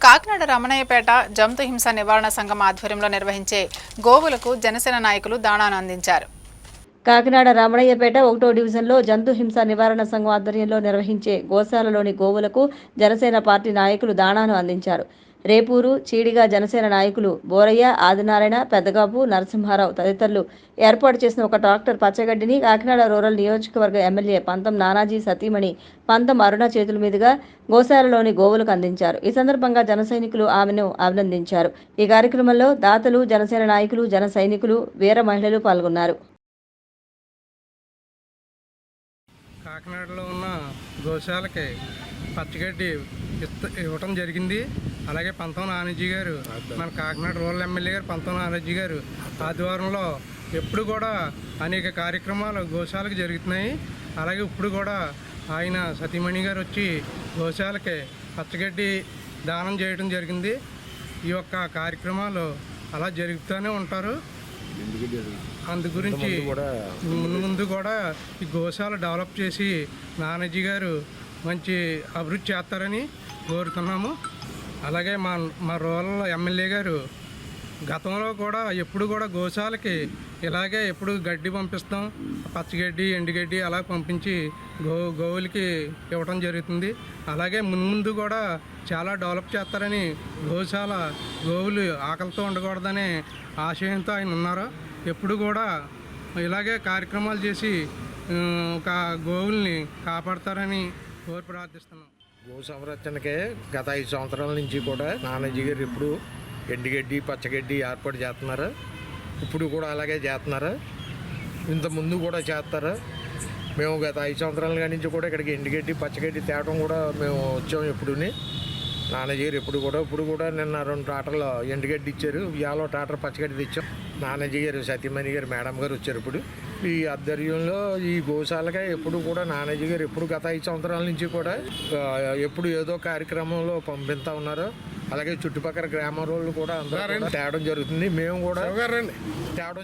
కాకినాడ రమణయ్యపేట జంతు హింస నివారణ సంఘం ఆధ్వర్యంలో నిర్వహించే గోవులకు జనసేన నాయకులు దాణాను అందించారు. కాకినాడ రామణయ్యపేట ఒకటో డివిజన్లో జంతు హింస నివారణ సంఘం ఆధ్వర్యంలో నిర్వహించే గోశాలలోని గోవులకు జనసేన పార్టీ నాయకులు దాణాను అందించారు. రేపూరు చీడిగా జనసేన నాయకులు బోరయ్య ఆదినారాయణ పెద్దగాపు నరసింహారావు తదితరులు ఏర్పాటు చేసిన ఒక ట్రాక్టర్ పచ్చగడ్డిని కాకినాడ రూరల్ నియోజకవర్గ ఎమ్మెల్యే పంతం నానాజీ సతీమణి పంతం అరుణ చేతుల మీదుగా గోశాలలోని గోవులకు అందించారు. ఈ సందర్భంగా జన సైనికులు ఆమెను అభినందించారు. ఈ కార్యక్రమంలో దాతలు జనసేన నాయకులు జన సైనికులు వీర మహిళలు పాల్గొన్నారు. కాకినాడలో ఉన్న గోశాలకి పచ్చగడ్డి ఇవ్వటం జరిగింది. అలాగే పంతం నానాజీ గారు మన కాకినాడ రూరల్ ఎమ్మెల్యే గారు పంతం నానాజీ గారు ఆదివారంలో ఎప్పుడు కూడా అనేక కార్యక్రమాలు గోశాలకు జరుగుతున్నాయి. అలాగే ఇప్పుడు కూడా ఆయన సతీమణి గారు వచ్చి గోశాలకి పచ్చగడ్డి దానం చేయడం జరిగింది. ఈ యొక్క కార్యక్రమాలు అలా జరుగుతూనే ఉంటారు. అందు గురించి ముందు ముందు కూడా ఈ గోశాల డెవలప్ చేసి నానాజీ గారు మంచి అభివృద్ధి చేస్తారని కోరుతున్నాము. అలాగే మా మా రూరల్ ఎమ్మెల్యే గారు గతంలో కూడా ఎప్పుడు కూడా గోశాలకి ఇలాగే ఎప్పుడు గడ్డి పంపిస్తాం. పచ్చగడ్డి ఎండుగడ్డి అలా పంపించి గో గోవులకి ఇవ్వటం జరుగుతుంది. అలాగే మున్ముందు కూడా చాలా డెవలప్ చేస్తారని గోశాల గోవులు ఆకలితో ఉండకూడదనే ఆశయంతో ఆయన ఉన్నారు. ఎప్పుడు కూడా ఇలాగే కార్యక్రమాలు చేసి ఒక గోవుల్ని కాపాడతారని కోరి ప్రార్థిస్తున్నాం. గో సంరక్షణకే గత ఐదు సంవత్సరాల నుంచి కూడా నానాజీ గారు ఇప్పుడు ఎండుగడ్డి పచ్చగడ్డి ఏర్పాటు చేస్తున్నారు. ఇప్పుడు కూడా అలాగే చేస్తున్నారు. ఇంత ముందు కూడా చేస్తారు. మేము గత ఐదు సంవత్సరాల నుంచి కూడా ఇక్కడికి ఎండుగడ్డి పచ్చగడ్డి తేవడం కూడా మేము వచ్చాం ఎప్పుడుని. నాన్నజీ గారు ఎప్పుడు కూడా ఇప్పుడు కూడా నిన్న రెండు టాటర్లు ఎండుగడ్డి ఇచ్చారు. ఇవాళ టాటర్ పచ్చగడ్డి తెచ్చాం. నాన్నజీ గారు సతీమణి గారు మేడం గారు వచ్చారు ఇప్పుడు. ఈ ఆధ్వర్యంలో ఈ గోశాలగా ఎప్పుడు కూడా నానాజీ గారు ఎప్పుడు గత ఐదు సంవత్సరాల నుంచి కూడా ఎప్పుడు ఏదో కార్యక్రమంలో పంపిస్తా ఉన్నారు. అలాగే చుట్టుపక్కల గ్రామ వాళ్ళు కూడా అందరూ తేవడం జరుగుతుంది. మేము కూడా తేవడం